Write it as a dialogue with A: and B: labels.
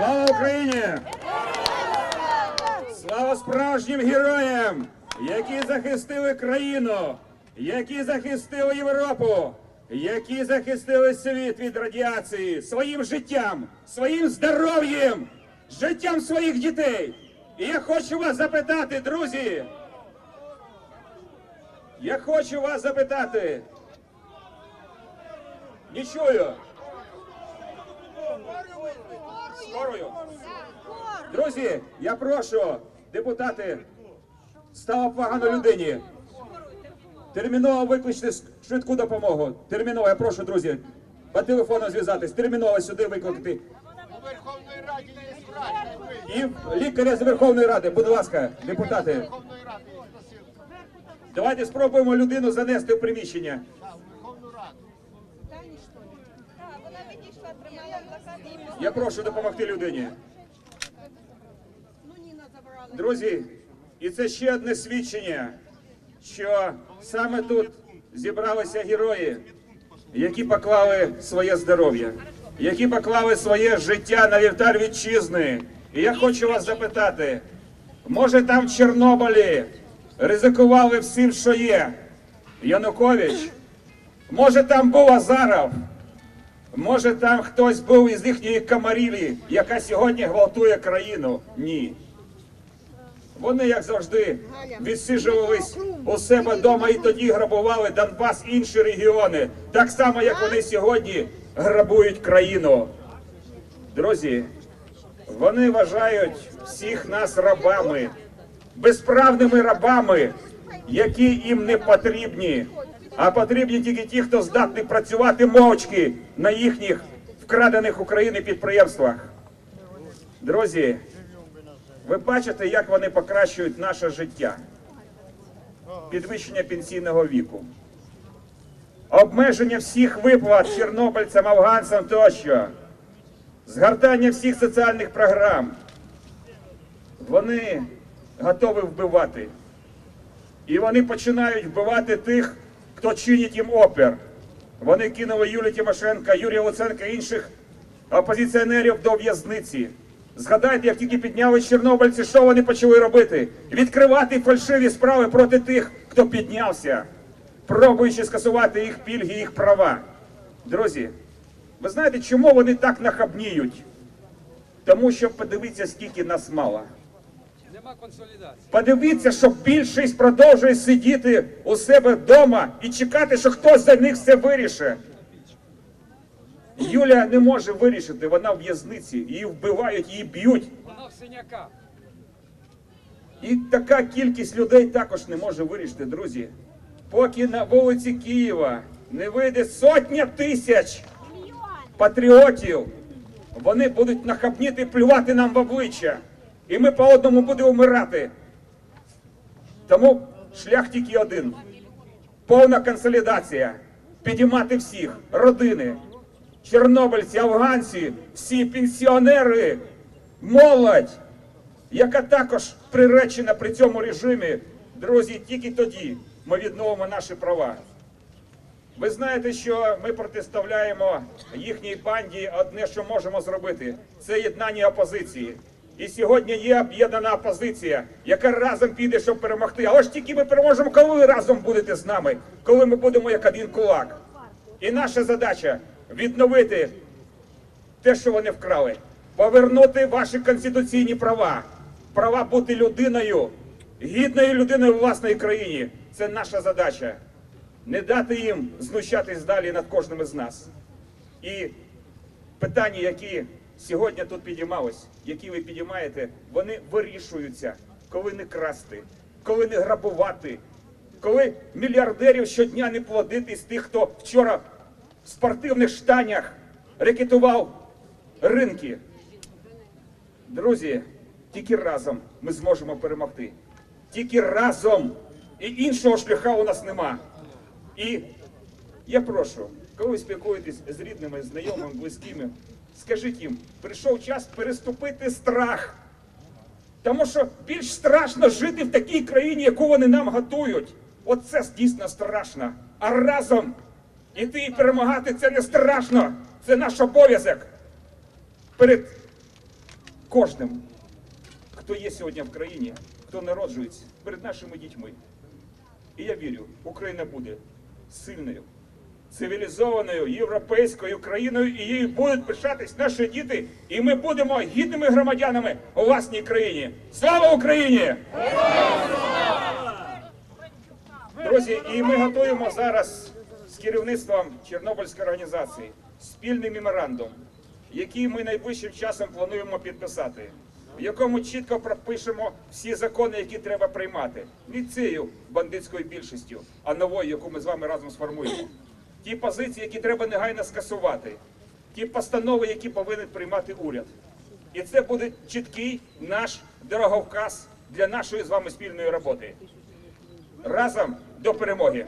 A: Слава Україні! Слава справжнім героям, які захистили країну, які захистили Європу, які захистили світ від радіації своїм життям, своїм здоров'ям, життям своїх дітей. І я хочу вас запитати, друзі. Я хочу вас запитати. Не чую. Скорою. Друзі, я прошу, депутати, стало погано людині. Терміново викличте швидку допомогу. Терміново, я прошу, друзі, по телефону зв'язатись, терміново сюди викликати.
B: У Верховної Раді
A: І лікаря з Верховної Ради, будь ласка, депутати,
B: Верховної Ради
A: давайте спробуємо людину занести в приміщення. Я прошу допомогти людині. Друзі, і це ще одне свідчення, що саме тут зібралися герої, які поклали своє здоров'я, які поклали своє життя на вівтар вітчизни. І я хочу вас запитати, може там в Чорнобилі ризикували всім, що є? Янукович? Може там був Азаров? Може там хтось був із їхньої камарілі, яка сьогодні гвалтує країну? Ні. Вони, як завжди, відсиджувались у себе вдома і тоді грабували Донбас і інші регіони, так само, як вони сьогодні грабують країну. Друзі, вони вважають всіх нас рабами, безправними рабами, які їм не потрібні, а потрібні тільки ті, хто здатний працювати мовчки на їхніх вкрадених України підприємствах. Друзі, ви бачите, як вони покращують наше життя, підвищення пенсійного віку, обмеження всіх виплат чорнобильцям, афганцям тощо, згортання всіх соціальних програм. Вони готові вбивати. І вони починають вбивати тих, хто чинить їм опір. Вони кинули Юлію Тимошенка, Юрія Луценка і інших опозиціонерів до в'язниці. Згадайте, як тільки підняли чорнобильці, що вони почали робити? Відкривати фальшиві справи проти тих, хто піднявся, пробуючи скасувати їх пільги, їх права. Друзі, ви знаєте, чому вони так нахабніють? Тому що подивіться, скільки нас мало. Подивіться, що більшість продовжує сидіти у себе вдома і чекати, що хтось за них все вирішить. Юля не може вирішити, вона в в'язниці, її вбивають, її б'ють.
C: Вона в синяках.
A: І така кількість людей також не може вирішити, друзі. Поки на вулиці Києва не вийде сотня тисяч патріотів, вони будуть нахабніти плювати нам в обличчя. І ми по одному будемо вмирати. Тому шлях тільки один. Повна консолідація. Підіймати всіх, родини, чорнобильці, афганці, всі пенсіонери, молодь яка також приречена при цьому режимі, друзі, тільки тоді ми відновимо наші права. Ви знаєте, що ми протиставляємо їхній банді одне, що можемо зробити, це єднання опозиції. І сьогодні є об'єднана опозиція, яка разом піде, щоб перемогти. Але ж тільки ми переможемо, коли ви разом будете з нами, коли ми будемо як один кулак. І наша задача відновити те, що вони вкрали, повернути ваші конституційні права, права бути людиною, гідною людиною в власній країні. Це наша задача. Не дати їм знущатись далі над кожним із нас. І питання, які сьогодні тут підіймались, які ви підіймаєте, вони вирішуються, коли не красти, коли не грабувати, коли мільярдерів щодня не плодити з тих, хто вчора в спортивних штанях рекетував ринки. Друзі, тільки разом ми зможемо перемогти. Тільки разом. І іншого шляха у нас нема. І я прошу, коли ви спілкуєтесь з рідними, знайомими, близькими, скажіть їм, прийшов час переступити страх. Тому що більш страшно жити в такій країні, яку вони нам готують. Оце дійсно страшно. А разом іти і перемагати це не страшно. Це наш обов'язок перед кожним, хто є сьогодні в країні, хто народжується перед нашими дітьми. І я вірю, Україна буде сильною, цивілізованою європейською країною, і її будуть пишатись наші діти, і ми будемо гідними громадянами у власній країні. Слава Україні! Друзі, і ми готуємо зараз з керівництвом Чорнобильської організації спільний меморандум, який ми найближчим часом плануємо підписати, в якому чітко пропишемо всі закони, які треба приймати. Не цією бандитською більшістю, а новою, яку ми з вами разом сформуємо. Ті позиції, які треба негайно скасувати, ті постанови, які повинен приймати уряд. І це буде чіткий наш дороговказ для нашої з вами спільної роботи. Разом до перемоги!